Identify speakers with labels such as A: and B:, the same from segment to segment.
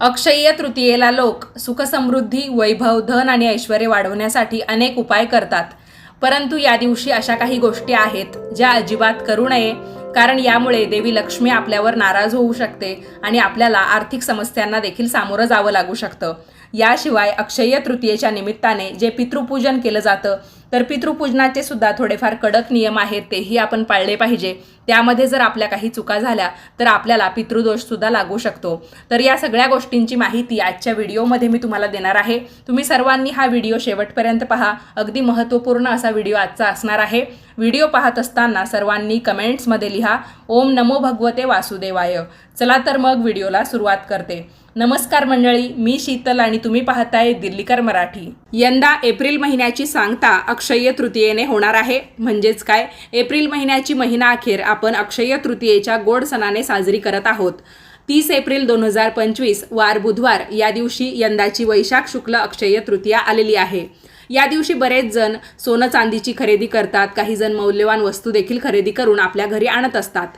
A: अक्षय्य तृतीयेला लोक सुखसमृद्धी वैभव धन आणि ऐश्वर वाढवण्यासाठी अनेक उपाय करतात. परंतु या दिवशी अशा काही गोष्टी आहेत ज्या अजिबात करू नये कारण यामुळे देवी लक्ष्मी आपल्यावर नाराज होऊ शकते आणि आपल्याला आर्थिक समस्यांना देखील सामोरं जावं लागू शकतं. याशिवाय अक्षय्य तृतीयेच्या निमित्ताने जे पितृपूजन केलं जातं तर पितृपूजनाचे सुद्धा थोडेफार कडक नियम आहेत तेही आपण पाळले पाहिजे. त्यामध्ये जर आपल्या काही चुका झाल्या तर आपल्याला पितृदोषसुद्धा लागू शकतो. तर या सगळ्या गोष्टींची माहिती आजच्या व्हिडिओमध्ये मी तुम्हाला देणार आहे. तुम्ही सर्वांनी हा व्हिडिओ शेवटपर्यंत पहा. अगदी महत्त्वपूर्ण असा व्हिडिओ आजचा असणार आहे. व्हिडिओ पाहत असताना सर्वांनी कमेंट्समध्ये लिहा ओम नमो भगवते वासुदेवाय. चला तर मग व्हिडिओला सुरुवात करते. नमस्कार मंडळी मी शीतल आणि तुम्ही पाहताय दिल्लीकर मराठी. यंदा एप्रिल महिन्याची सांगता अक्षय्य तृतीयेने होणार आहे. म्हणजेच काय? एप्रिल महिन्याची महिना अखेर आपण अक्षय तृतीयेच्या गोड सणाने साजरी करत आहोत. तीस एप्रिल दोन हजार पंचवीस वार बुधवार या दिवशी यंदाची वैशाख शुक्ल अक्षय तृतीया आलेली आहे. या दिवशी बरेच जण सोनं चांदीची खरेदी करतात. काही जण मौल्यवान वस्तू देखील खरेदी करून आपल्या घरी आणत असतात.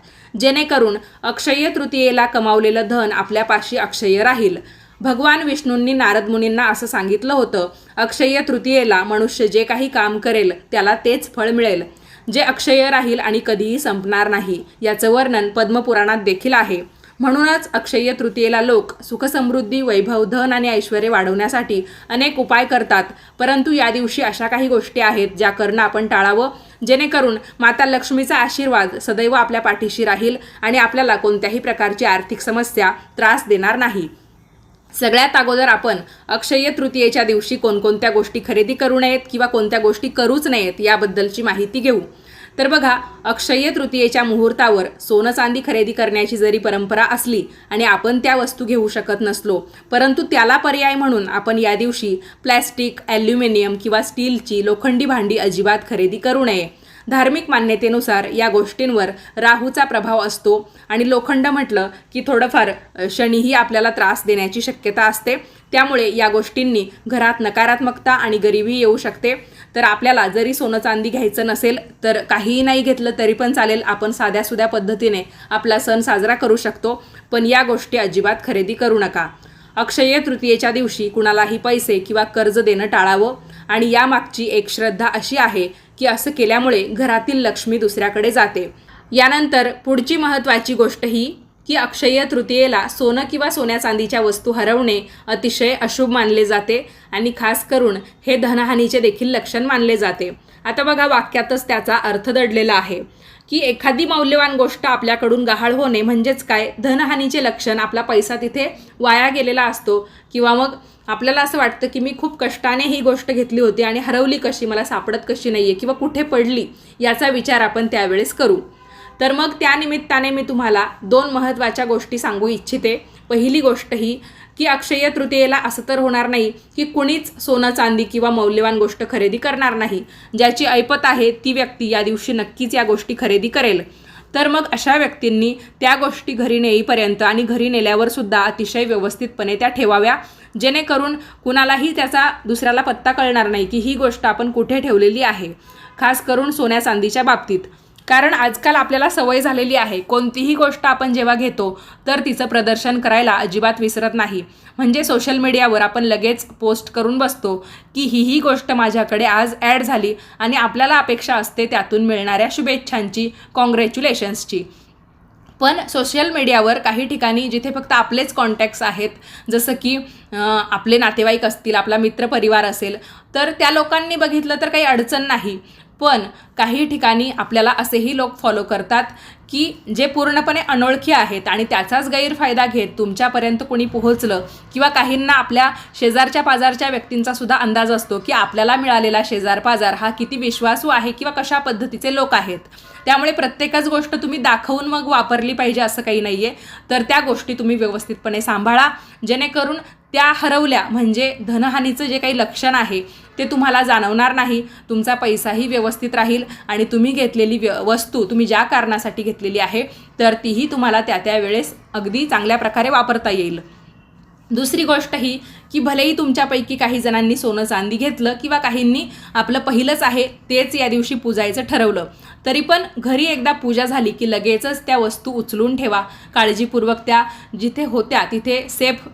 A: जेणेकरून अक्षय तृतीयेला कमावलेलं धन आपल्यापाशी अक्षय राहील. भगवान विष्णूंनी नारद मुनींना असं सांगितलं होतं अक्षय तृतीयेला मनुष्य जे काही काम करेल त्याला तेच फळ मिळेल. जे अक्षय राहील आणि कधीही संपणार नाही याचं वर्णन पद्मपुराणात देखील आहे. म्हणूनच अक्षय तृतीयेला लोक सुखसमृद्धी वैभव धन आणि ऐश्वर वाढवण्यासाठी अनेक उपाय करतात. परंतु या दिवशी अशा काही गोष्टी आहेत ज्या करणं आपण टाळावं. जेणेकरून माता लक्ष्मीचा आशीर्वाद सदैव आपल्या पाठीशी राहील आणि आपल्याला कोणत्याही प्रकारची आर्थिक समस्या त्रास देणार नाही. सगळ्यात अगोदर आपण अक्षय तृतीयेच्या दिवशी कोणकोणत्या गोष्टी खरेदी करू नयेत किंवा कोणत्या गोष्टी करूच नयेत याबद्दलची माहिती घेऊ. तर बघा अक्षय तृतीयेच्या मुहूर्तावर सोनं चांदी खरेदी करण्याची जरी परंपरा असली आणि आपण त्या वस्तू घेऊ शकत नसलो परंतु त्याला पर्याय म्हणून आपण या दिवशी प्लॅस्टिक ॲल्युमिनियम किंवा स्टीलची लोखंडी भांडी अजिबात खरेदी करू नये. धार्मिक मान्यतेनुसार या गोष्टींवर राहूचा प्रभाव असतो. आणि लोखंड म्हटलं की थोडंफार शनीही आपल्याला त्रास देण्याची शक्यता असते. त्यामुळे या गोष्टींनी घरात नकारात्मकता आणि गरिबी येऊ शकते. तर आपल्याला जरी सोनं चांदी घ्यायचं नसेल तर काहीही नाही घेतलं तरी पण चालेल. आपण साध्यासुध्या पद्धतीने आपला सण साजरा करू शकतो. पण या गोष्टी अजिबात खरेदी करू नका. अक्षय तृतीयेच्या दिवशी कुणालाही पैसे किंवा कर्ज देणं टाळावं. आणि यामागची एक श्रद्धा अशी आहे की असं केल्यामुळे घरातील लक्ष्मी दुसऱ्याकडे जाते. यानंतर पुढची महत्त्वाची गोष्ट ही की अक्षय्य तृतीयेला सोनं किंवा सोन्या चांदीच्या वस्तू हरवणे अतिशय अशुभ मानले जाते आणि खास करून हे धनहानीचे देखील लक्षण मानले जाते. आता बघा वाक्यातच त्याचा अर्थ दडलेला आहे. की एखादी मौल्यवान गोष्ट आपल्याकडून गहाळ होणे म्हणजेच काय? धनहानीचे लक्षण. आपला पैसा तिथे वाया गेलेला असतो. किंवा मग आपल्याला असं वाटतं की मी खूप कष्टाने ही गोष्ट घेतली होती आणि हरवली कशी? मला सापडत कशी नाही आहे किंवा कुठे पडली? याचा विचार आपण त्यावेळेस करू. तर मग त्यानिमित्ताने मी तुम्हाला दोन महत्त्वाच्या गोष्टी सांगू इच्छिते. पहिली गोष्ट ही की अक्षय तृतीयेला असं तर होणार नाही की कुणीच सोनं चांदी किंवा मौल्यवान गोष्ट खरेदी करणार नाही. ज्याची ऐपत आहे ती व्यक्ती या दिवशी नक्कीच या गोष्टी खरेदी करेल. तर मग अशा व्यक्तींनी त्या गोष्टी घरी नेईपर्यंत आणि घरी नेल्यावर सुद्धा अतिशय व्यवस्थितपणे त्या ठेवाव्या. जेणेकरून कुणालाही त्याचा दुसऱ्याला पत्ता कळणार नाही की ही गोष्ट आपण कुठे ठेवलेली आहे. खास करून सोन्या चांदीच्या बाबतीत. कारण आजकाल आपल्याला सवय झालेली आहे कोणतीही गोष्ट आपण जेव्हा घेतो तर तिचं प्रदर्शन करायला अजिबात विसरत नाही. म्हणजे सोशल मीडियावर आपण लगेच पोस्ट करून बसतो की ही ही गोष्ट माझ्याकडे आज ॲड झाली आणि आपल्याला अपेक्षा असते त्यातून मिळणाऱ्या शुभेच्छांची कॉंग्रॅच्युलेशन्सची पण सोशल मीडियावर काही ठिकाणी जिथे फक्त आपलेच कॉन्टॅक्ट्स आहेत जसं की आपले नातेवाईक असतील आपला मित्रपरिवार असेल तर त्या लोकांनी बघितलं तर काही अडचण नाही. पण काही ठिकाणी आपल्याला असेही लोक फॉलो करतात की जे पूर्णपणे अनोळखी आहेत आणि त्याचाच गैरफायदा घेत तुमच्यापर्यंत कोणी पोहोचलं किंवा काहींना आपल्या शेजारच्या पाजारच्या व्यक्तींचा सुद्धा अंदाज असतो की आपल्याला मिळालेला शेजार पाजार हा किती विश्वासू आहे किंवा कशा पद्धतीचे लोक आहेत. त्यामुळे प्रत्येकच गोष्ट तुम्ही दाखवून मग वापरली पाहिजे असं काही नाही आहे तर त्या गोष्टी तुम्ही व्यवस्थितपणे सांभाळा. जेणेकरून त्या हरवल्या. म्हणजे धनहानीचं जे काही लक्षण आहे ते तुम्हाला जाणवणार नाही. तुमचा पैसाही व्यवस्थित राहील आणि तुम्ही घेतलेली व्य वस्तू तुम्ही ज्या कारणासाठी घेतलेली आहे तर तीही तुम्हाला त्या त्या वेळेस अगदी चांगल्या प्रकारे वापरता येईल. दुसरी गोष्ट ही की भलेही तुमच्यापैकी काही जणांनी सोनं चांदी घेतलं किंवा काहींनी आपलं पहिलंच आहे तेच या दिवशी पूजायचं ठरवलं. तरी पण घरी एकदा पूजा झाली की लगेचच त्या वस्तू उचलून ठेवा. काळजीपूर्वक त्या जिथे होत्या तिथे सेफ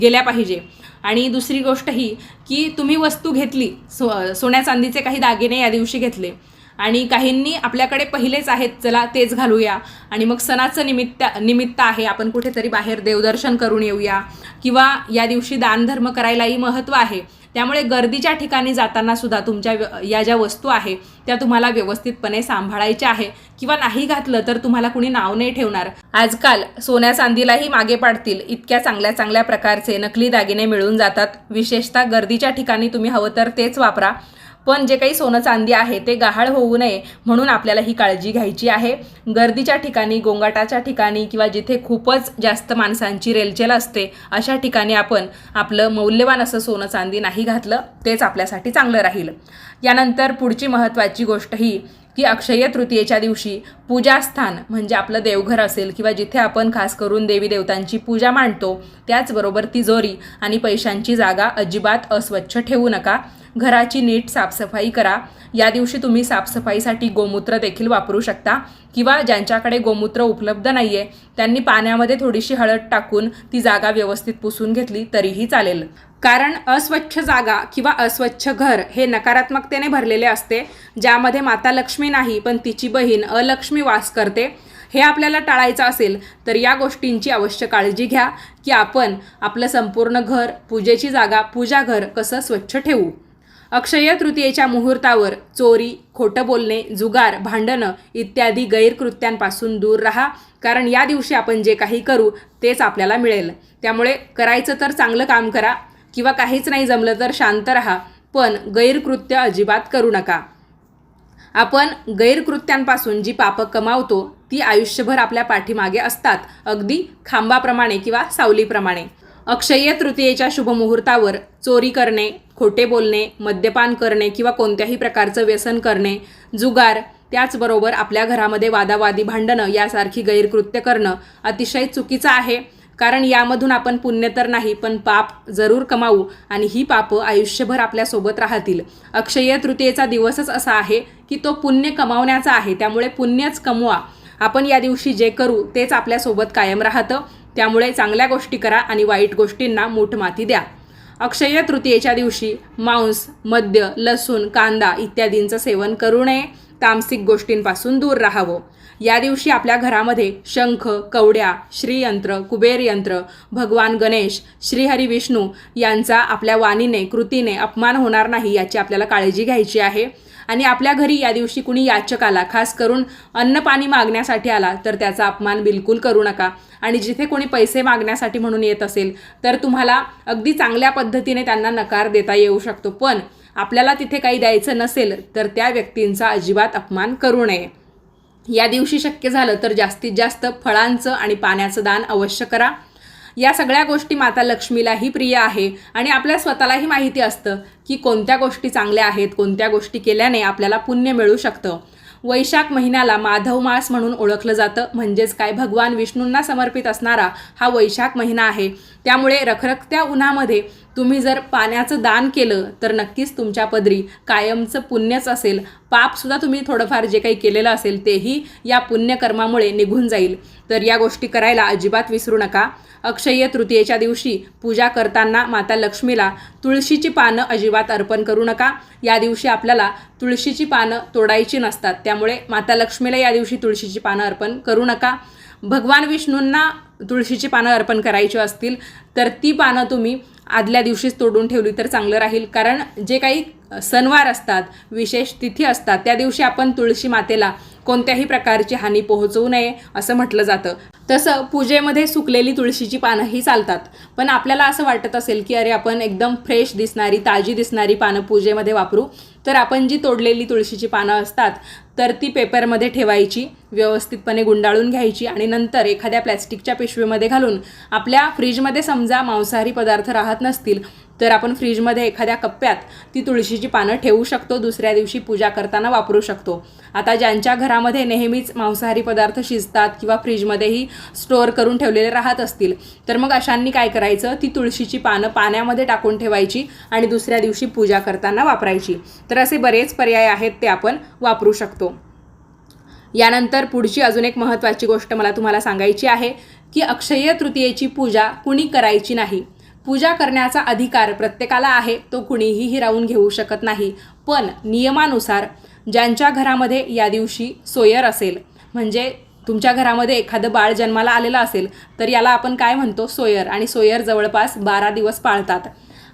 A: गेल्या पाहिजे. आणि दुसरी गोष्ट ही की तुम्ही वस्तू घेतली सो सोन्या चांदीचे काही दागिने या दिवशी घेतले. आणि काहींनी आपल्याकडे पहिलेच आहेत चला तेच घालूया. आणि मग सणाचं निमित्त निमित्त आहे आपण कुठेतरी बाहेर देवदर्शन करून येऊया. किंवा या दिवशी दानधर्म करायलाही महत्त्व आहे. त्यामुळे गर्दीच्या ठिकाणी जाताना सुद्धा तुमच्या या ज्या वस्तू आहे त्या तुम्हाला व्यवस्थितपणे सांभाळायच्या आहे. किंवा नाही घातलं तर तुम्हाला कुणी नाव नाही ठेवणार. आजकाल सोन्या चांदीलाही मागे पाडतील. इतक्या चांगल्या चांगल्या प्रकारचे नकली दागिने मिळून जातात. विशेषतः गर्दीच्या ठिकाणी तुम्ही हवं तर तेच वापरा. पण जे काही सोनं चांदी आहे ते गहाळ होऊ नये म्हणून आपल्याला ही काळजी घ्यायची आहे. गर्दीच्या ठिकाणी गोंगाटाच्या ठिकाणी किंवा जिथे खूपच जास्त माणसांची रेलचेल असते अशा ठिकाणी आपण आपलं मौल्यवान असं सोनं चांदी नाही घातलं तेच आपल्यासाठी चांगलं राहील. यानंतर पुढची महत्त्वाची गोष्ट ही की अक्षय तृतीयेच्या दिवशी पूजास्थान म्हणजे आपलं देवघर असेल किंवा जिथे आपण खास करून देवी देवतांची पूजा मांडतो त्याचबरोबर तिजोरी आणि पैशांची जागा अजिबात अस्वच्छ ठेवू नका. घराची नीट साफसफाई करा. या दिवशी तुम्ही साफसफाईसाठी गोमूत्र देखील वापरू शकता किंवा ज्यांच्याकडे गोमूत्र उपलब्ध नाही आहे त्यांनी पाण्यामध्ये थोडीशी हळद टाकून ती जागा व्यवस्थित पुसून घेतली तरीही चालेल. कारण अस्वच्छ जागा किंवा अस्वच्छ घर हे नकारात्मकतेने भरलेले असते ज्यामध्ये माता लक्ष्मी नाही पण तिची बहीण अलक्ष्मी वास करते हे आपल्याला टाळायचं असेल तर या गोष्टींची अवश्य काळजी घ्या की आपण आपलं संपूर्ण घर पूजेची जागा पूजाघर कसं स्वच्छ ठेवू. अक्षय तृतीयेच्या मुहूर्तावर चोरी खोटं बोलणे जुगार भांडणं इत्यादी गैरकृत्यांपासून दूर राहा. कारण या दिवशी आपण जे काही करू तेच आपल्याला मिळेल. त्यामुळे करायचं तर चांगलं काम करा किंवा काहीच नाही जमलं तर शांत राहा पण गैरकृत्य अजिबात करू नका. आपण गैरकृत्यांपासून जी पापं कमावतो ती आयुष्यभर आपल्या पाठीमागे असतात अगदी खांबाप्रमाणे किंवा सावलीप्रमाणे. अक्षय्य तृतीयेच्या शुभमुहूर्तावर चोरी करणे खोटे बोलणे मद्यपान करणे किंवा कोणत्याही प्रकारचं व्यसन करणे जुगार त्याचबरोबर आपल्या घरामध्ये वादावादी भांडणं यासारखी गैरकृत्य करणं अतिशय चुकीचं आहे. कारण यामधून आपण पुण्य तर नाही पण पाप जरूर कमावू आणि ही पापं आयुष्यभर आपल्यासोबत राहतील. अक्षय तृतीयेचा दिवसच असा आहे की तो पुण्य कमावण्याचा आहे. त्यामुळे पुण्यच कमवा. आपण या दिवशी जे करू तेच आपल्यासोबत कायम राहतं. त्यामुळे चांगल्या गोष्टी करा आणि वाईट गोष्टींना मूठ माती द्या. अक्षय तृतीयेच्या दिवशी मांस मद्य लसूण कांदा इत्यादींचं सेवन करू नये. तामसिक गोष्टींपासून दूर राहावं. या दिवशी आपल्या घरामध्ये शंख कवड्या श्रीयंत्र कुबेर यंत्र भगवान गणेश श्रीहरी विष्णू यांचा आपल्या वाणीने कृतीने अपमान होणार नाही याची आपल्याला काळजी घ्यायची आहे. आणि आपल्या घरी या दिवशी कुणी याचक आला खास करून अन्न पाणी मागण्यासाठी आला तर त्याचा अपमान बिलकुल करू नका. आणि जिथे कोणी पैसे मागण्यासाठी म्हणून येत असेल तर तुम्हाला अगदी चांगल्या पद्धतीने त्यांना नकार देता येऊ शकतो. पण आपल्याला तिथे काही द्यायचं नसेल तर त्या व्यक्तींचा अजिबात अपमान करू नये. या दिवशी शक्य झालं तर जास्तीत जास्त फळांचं आणि पाण्याचं दान अवश्य करा. या सगळ्या गोष्टी माता लक्ष्मीलाही प्रिय आहे. आणि आपल्या स्वतःलाही माहिती असतं की कोणत्या गोष्टी चांगल्या आहेत कोणत्या गोष्टी केल्याने आपल्याला पुण्य मिळू शकतं. वैशाख महिन्याला माधव मास म्हणून ओळखलं जातं. म्हणजेच काय? भगवान विष्णूंना समर्पित असणारा हा वैशाख महिना आहे. त्यामुळे रखरखत्या उन्हामध्ये तुम्ही जर पाण्याचं दान केलं तर नक्कीच तुमच्या पदरी कायमचं पुण्यच असेल. पापसुद्धा तुम्ही थोडंफार जे काही केलेलं असेल तेही या पुण्यकर्मामुळे निघून जाईल. तर या गोष्टी करायला अजिबात विसरू नका. अक्षय्य तृतीयेच्या दिवशी पूजा करताना माता लक्ष्मीला तुळशीची पानं अजिबात अर्पण करू नका. या दिवशी आपल्याला तुळशीची पानं तोडायची नसतात. त्यामुळे माता लक्ष्मीला या दिवशी तुळशीची पानं अर्पण करू नका. भगवान विष्णूंना तुळशीची पानं अर्पण करायची असतील तर ती पानं तुम्ही आदल्या दिवशीच तोडून ठेवली तर चांगलं राहील. कारण जे काही सणवार असतात विशेष तिथी असतात त्या दिवशी आपण तुळशी मातेला कोणत्याही प्रकारची हानी पोहोचवू नये असं म्हटलं जातं. तसं पूजेमध्ये सुकलेली तुळशीची पानंही चालतात. पण आपल्याला असं वाटत असेल की अरे आपण एकदम फ्रेश दिसणारी ताजी दिसणारी पानं पूजेमध्ये वापरू तर आपण जी तोडलेली तुळशीची पानं असतात तर ती पेपरमध्ये ठेवायची व्यवस्थितपणे गुंडाळून घ्यायची आणि नंतर एखाद्या प्लॅस्टिकच्या पिशवीमध्ये घालून आपल्या फ्रीजमध्ये समजा मांसाहारी पदार्थ राहत नसतील तर आपण फ्रीजमध्ये एखाद्या कप्प्यात ती तुळशीची पानं ठेवू शकतो दुसऱ्या दिवशी पूजा करताना वापरू शकतो. आता ज्यांच्या घरामध्ये नेहमीच मांसाहारी पदार्थ शिजतात किंवा फ्रीजमध्येही स्टोअर करून ठेवलेले राहत असतील तर मग अशांनी काय करायचं? ती तुळशीची पानं पाण्यामध्ये टाकून ठेवायची आणि दुसऱ्या दिवशी पूजा करताना वापरायची. तर असे बरेच पर्याय आहेत ते आपण वापरू शकतो. यानंतर पुढची अजून एक महत्त्वाची गोष्ट मला तुम्हाला सांगायची आहे की अक्षय्य तृतीयेची पूजा कुणी करायची नाही? पूजा करण्याचा अधिकार प्रत्येकाला आहे तो कुणीही हिरावून घेऊ शकत नाही. पण नियमानुसार ज्यांच्या घरामध्ये या दिवशी सोयर असेल म्हणजे तुमच्या घरामध्ये एखादं बाळ जन्माला आलेलं असेल तर याला आपण काय म्हणतो? सोयर. आणि सोयर जवळपास बारा दिवस पाळतात.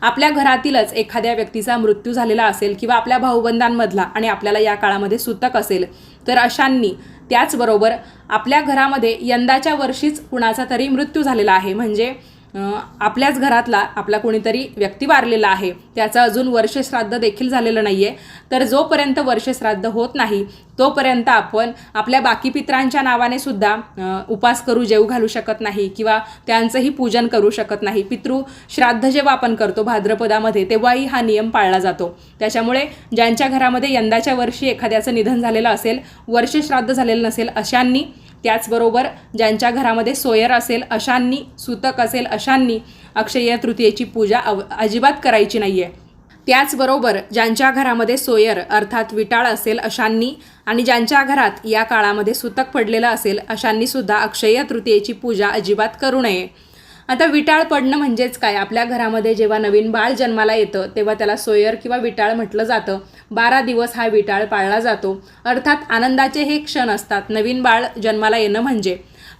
A: आपल्या घरातीलच एखाद्या व्यक्तीचा मृत्यू झालेला असेल किंवा आपल्या भाऊबंधांमधला आणि आपल्याला या काळामध्ये सुतक असेल तर अशांनी त्याचबरोबर आपल्या घरामध्ये यंदाच्या वर्षीच कुणाचा तरी मृत्यू झालेला आहे. म्हणजे आपल्याच घरातला आपला कोणीतरी व्यक्ती वारलेला आहे त्याचं अजून वर्षश्राद्ध देखील झालेलं नाही आहे तर जोपर्यंत वर्षश्राद्ध होत नाही तोपर्यंत आपण आपल्या बाकी पित्रांच्या नावाने सुद्धा उपास करू जेऊ घालू शकत नाही किंवा त्यांचंही पूजन करू शकत नाही. पितृ श्राद्ध जेव्हा आपण करतो भाद्रपदामध्ये तेव्हाही हा नियम पाळला जातो. त्याच्यामुळे ज्यांच्या घरामध्ये यंदाच्या वर्षी एखाद्याचं निधन झालेलं असेल वर्षश्राद्ध झालेलं नसेल अशांनी त्याचबरोबर ज्यांच्या घरामध्ये सोयर असेल अशांनी सुतक असेल अशांनी अक्षय तृतीयेची पूजा अव अजिबात करायची नाही आहे त्याचबरोबर ज्यांच्या घरामध्ये सोयर अर्थात विटाळ असेल अशांनी आणि ज्यांच्या घरात या काळामध्ये सुतक पडलेलं असेल अशांनीसुद्धा अक्षय तृतीयेची पूजा अजिबात करू नये. आता विटाळ पडणं म्हणजेच काय? आपल्या घरामध्ये जेव्हा नवीन बाळ जन्माला येतं तेव्हा त्याला सोयर किंवा विटाळ म्हटलं जातं. बारा दिवस हा विटाळ पाळला जातो. अर्थात आनंदाचे हे क्षण असतात नवीन बाळ जन्माला येणं म्हणजे.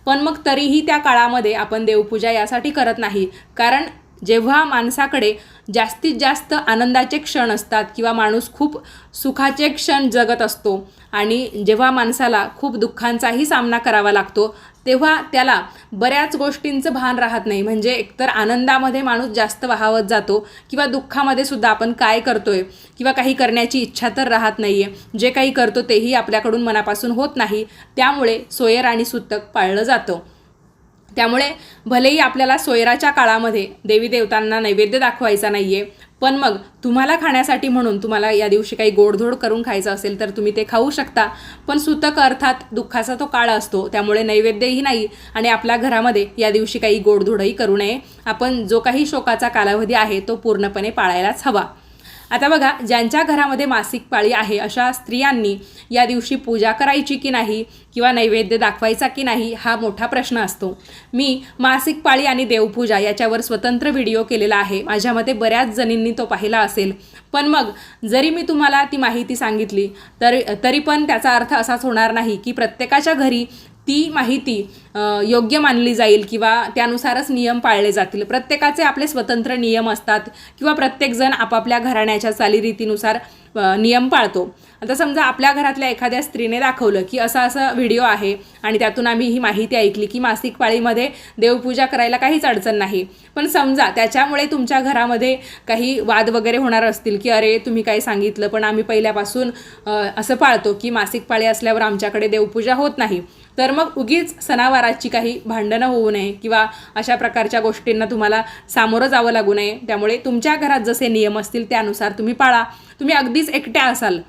A: पण मग तरीही त्या काळामध्ये आपण देवपूजा यासाठी करत नाही. कारण जेव्हा माणसाकडे जास्तीत जास्त आनंदाचे क्षण असतात किंवा माणूस खूप सुखाचे क्षण जगत असतो आणि जेव्हा माणसाला खूप दुःखांचाही सामना करावा लागतो तेव्हा त्याला बऱ्याच गोष्टींचं भान राहत नाही. म्हणजे एकतर आनंदामध्ये माणूस जास्त वाहावत जातो किंवा दुःखामध्ये सुद्धा आपण काय करतोय किंवा काही करण्याची इच्छा तर राहत नाही आहे जे काही करतो तेही आपल्याकडून मनापासून होत नाही. त्यामुळे सोयर आणि सुतक पाळलं जातं. त्यामुळे भलेही आपल्याला सोयराच्या काळामध्ये देवी देवतांना नैवेद्य दाखवायचा नाही आहे पण मग तुम्हाला खाण्यासाठी म्हणून तुम्हाला या दिवशी काही गोडधोड करून खायचं असेल तर तुम्ही ते खाऊ शकता. पण सुतक अर्थात दुःखाचा तो काळ असतो त्यामुळे नैवेद्यही नाही आणि आपल्या घरामध्ये या दिवशी काही गोडधोडही करू नये. आपण जो काही शोकाचा कालावधी आहे तो पूर्णपणे पाळायलाच हवा. आता बघा ज्यांच्या घरामध्ये मासिक पाळी आहे अशा स्त्रियांनी या दिवशी पूजा करायची की नाही किंवा नैवेद्य दाखवायचा की नाही हा मोठा प्रश्न असतो. मी मासिक पाळी आणि देवपूजा याच्यावर स्वतंत्र व्हिडिओ केलेला आहे. माझ्या मते बऱ्याच जणींनी तो पाहिला असेल. पण मग जरी मी तुम्हाला ती माहिती सांगितली तर तरी पण त्याचा अर्थ असाच होणार नाही की प्रत्येकाच्या घरी ती माहिती योग्य मानली जाईल किंवा त्यानुसारच नियम पाळले जातील. प्रत्येकाचे आपले स्वतंत्र नियम असतात किंवा प्रत्येकजण आपापल्या घराण्याच्या चालीरीतीनुसार नियम पाळतो. आता समजा आपल्या घरातल्या एखाद्या स्त्रीने दाखवलं की असा असा व्हिडिओ आहे आणि त्यातून आम्ही ही माहिती ऐकली की मासिक पाळीमध्ये देवपूजा करायला काहीच अडचण नाही. पण समजा त्याच्यामुळे तुमच्या घरामध्ये काही वाद वगैरे होणार असतील की अरे तुम्ही काही सांगितलं पण आम्ही पहिल्यापासून असं पाळतो की मासिक पाळी असल्यावर आमच्याकडे देवपूजा होत नाही. तर मग उगीच सणावाराची काही भांडणं होऊ नये किंवा अशा प्रकारच्या गोष्टींना तुम्हाला सामोरं जावं लागू नये. त्यामुळे तुमच्या घरात जसे नियम असतील त्यानुसार तुम्ही पाळा. तुम्ही अगदीच एकट्या असाल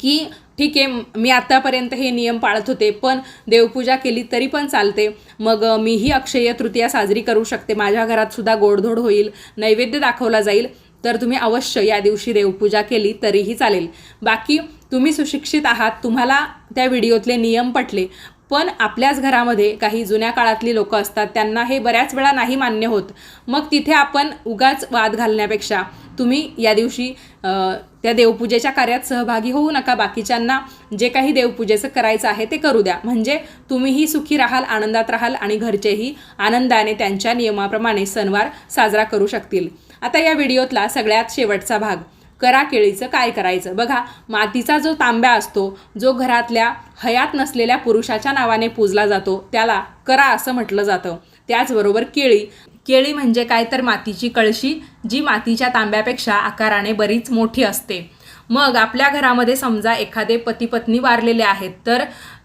A: की ठीक आहे मी आत्तापर्यंत हे नियम पाळत होते पण देवपूजा केली तरी पण चालते. मग मीही अक्षय तृतीया साजरी करू शकते. माझ्या घरात सुद्धा गोडधोड होईल नैवेद्य दाखवला जाईल. तर तुम्ही अवश्य या दिवशी देवपूजा केली तरीही चालेल. बाकी तुम्ही सुशिक्षित आहात तुम्हाला त्या व्हिडिओतले नियम पटले पण आपल्याच घरामध्ये काही जुन्या काळातली लोक असतात त्यांना हे बऱ्याच वेळा नाही मान्य होत. मग तिथे आपण उगाच वाद घालण्यापेक्षा तुम्ही या दिवशी त्या देवपूजेच्या कार्यात सहभागी होऊ नका. बाकीच्यांना जे काही देवपूजेचं करायचं आहे ते करू द्या. म्हणजे तुम्हीही सुखी राहाल आनंदात राहाल आणि घरचेही आनंदाने त्यांच्या नियमाप्रमाणे सणवार साजरा करू शकतील. आता या व्हिडिओतला सगळ्यात शेवटचा भाग. करा केळीचं काय करायचं? बघा मातीचा जो तांब्या असतो जो घरातल्या हयात नसलेल्या पुरुषाच्या नावाने पूजला जातो त्याला करा असं म्हटलं जातं. त्याचबरोबर केळी. केळी म्हणजे काय? तर मातीची कळशी जी मातीच्या तांब्यापेक्षा आकाराने बरीच मोठी असते. मग आपल्या घरामध्ये समजा एखादे पती पत्नी वारलेले आहेत तर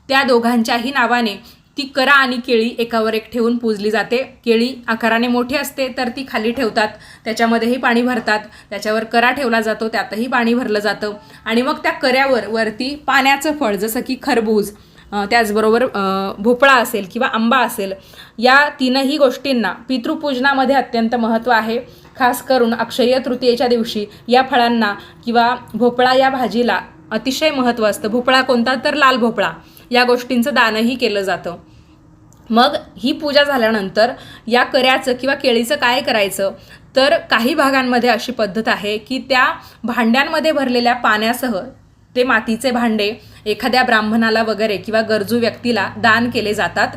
A: त्या दोघांच्याही नावाने ती करा आणि केळी एकावर एक ठेवून पूजली जाते. केळी आकाराने मोठी असते तर ती खाली ठेवतात. त्याच्यामध्येही पाणी भरतात. त्याच्यावर करा ठेवला जातो त्यातही पाणी भरलं जातं. आणि मग त्या कऱ्यावर वरती पाण्याचं फळ जसं की खरबूज त्याचबरोबर भोपळा असेल किंवा आंबा असेल या तीनही गोष्टींना पितृपूजनामध्ये अत्यंत महत्त्व आहे. खास करून अक्षय तृतीयेच्या दिवशी या फळांना किंवा भोपळा या भाजीला अतिशय महत्त्व असतं. भोपळा कोणता? तर लाल भोपळा. या गोष्टींचं दानही केलं जातं. मग ही पूजा झाल्यानंतर या कऱ्याचं किंवा केळीचं काय करायचं? तर काही भागांमध्ये अशी पद्धत आहे की त्या भांड्यांमध्ये भरलेल्या पाण्यासह ते मातीचे भांडे एखाद्या ब्राह्मणाला वगैरे किंवा गरजू व्यक्तीला दान केले जातात.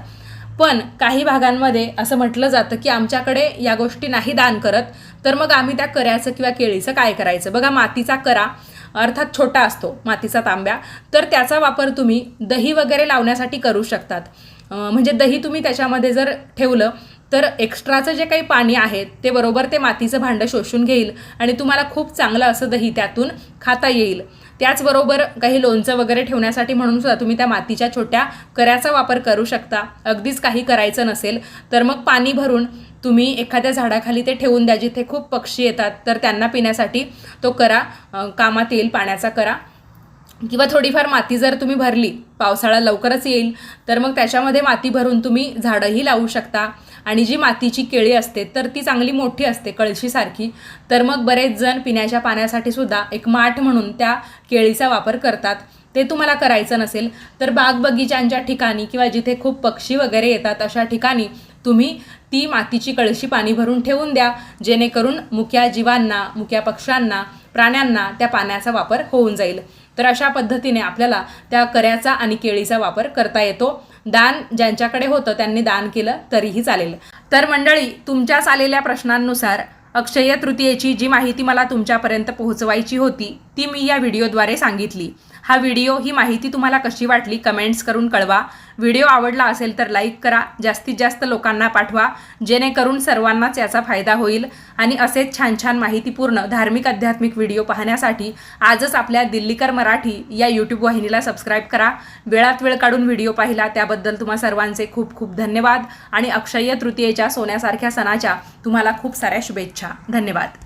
A: पण काही भागांमध्ये असं म्हटलं जातं की आमच्याकडे या गोष्टी नाही दान करत तर मग आम्ही त्या कऱ्याचं किंवा केळीचं काय करायचं? बघा मातीचा करा. अर्थात छोटा असतो मातीचा तांब्या. तर त्याचा वापर तुम्ही दही वगैरे लावण्यासाठी करू शकतात. म्हणजे दही तुम्ही त्याच्यामध्ये जर ठेवलं तर एक्स्ट्राचं जे काही पाणी आहे ते बरोबर ते मातीचं भांडं शोषून घेईल आणि तुम्हाला खूप चांगलं असं दही त्यातून खाता येईल. त्याचबरोबर काही लोणचं वगैरे ठेवण्यासाठी म्हणून सुद्धा तुम्ही त्या मातीच्या छोट्या कऱ्याचा वापर करू शकता. अगदीच काही करायचं नसेल तर मग पाणी भरून तुम्ही एखाद्या झाडाखाली ते ठेवून द्या जिथे खूप पक्षी येतात तर त्यांना पिण्यासाठी तो करा कामात येईल पाण्याचा करा. किंवा थोडीफार माती जर तुम्ही भरली पावसाळा लवकरच येईल तर मग त्याच्यामध्ये माती भरून तुम्ही झाडंही लावू शकता. आणि जी मातीची केळी असते तर ती चांगली मोठी असते कळशीसारखी. तर मग बरेच जण पिण्याच्या पाण्यासाठी सुद्धा एक माठ म्हणून त्या केळीचा वापर करतात. ते तुम्हाला करायचं नसेल तर बाग बगीचांच्या ठिकाणी किंवा जिथे खूप पक्षी वगैरे येतात अशा ठिकाणी तुम्ही ती मातीची कळशी पाणी भरून ठेवून द्या जेणेकरून मुक्या जीवांना मुक्या पक्ष्यांना प्राण्यांना त्या पाण्याचा वापर होऊन जाईल. तर अशा पद्धतीने आपल्याला त्या कऱ्याचा आणि केळीचा वापर करता येतो. दान ज्यांच्याकडे होतं त्यांनी दान केलं तरीही चालेल. तर मंडळी तुमच्याच आलेल्या प्रश्नांनुसार अक्षय तृतीयेची जी माहिती मला तुमच्यापर्यंत पोहोचवायची होती ती मी या व्हिडिओद्वारे सांगितली. हा व्हिडिओ ही माहिती तुम्हाला कशी वाटली कमेंट्स करून कळवा. व्हिडिओ आवडला असेल तर लाईक करा जास्तीत जास्त लोकांना पाठवा जेणेकरून सर्वांनाच याचा फायदा होईल. आणि असेच छान छान माहितीपूर्ण धार्मिक आध्यात्मिक व्हिडिओ पाहण्यासाठी आजच आपल्या दिल्लीकर मराठी या यूट्यूब वाहिनीला सबस्क्राईब करा. वेळात वेळ काढून व्हिडिओ पाहिला त्याबद्दल तुम्हा सर्वांचे खूप खूप धन्यवाद. आणि अक्षय्य तृतीयेच्या सोन्यासारख्या सणाच्या तुम्हाला खूप साऱ्या शुभेच्छा. धन्यवाद.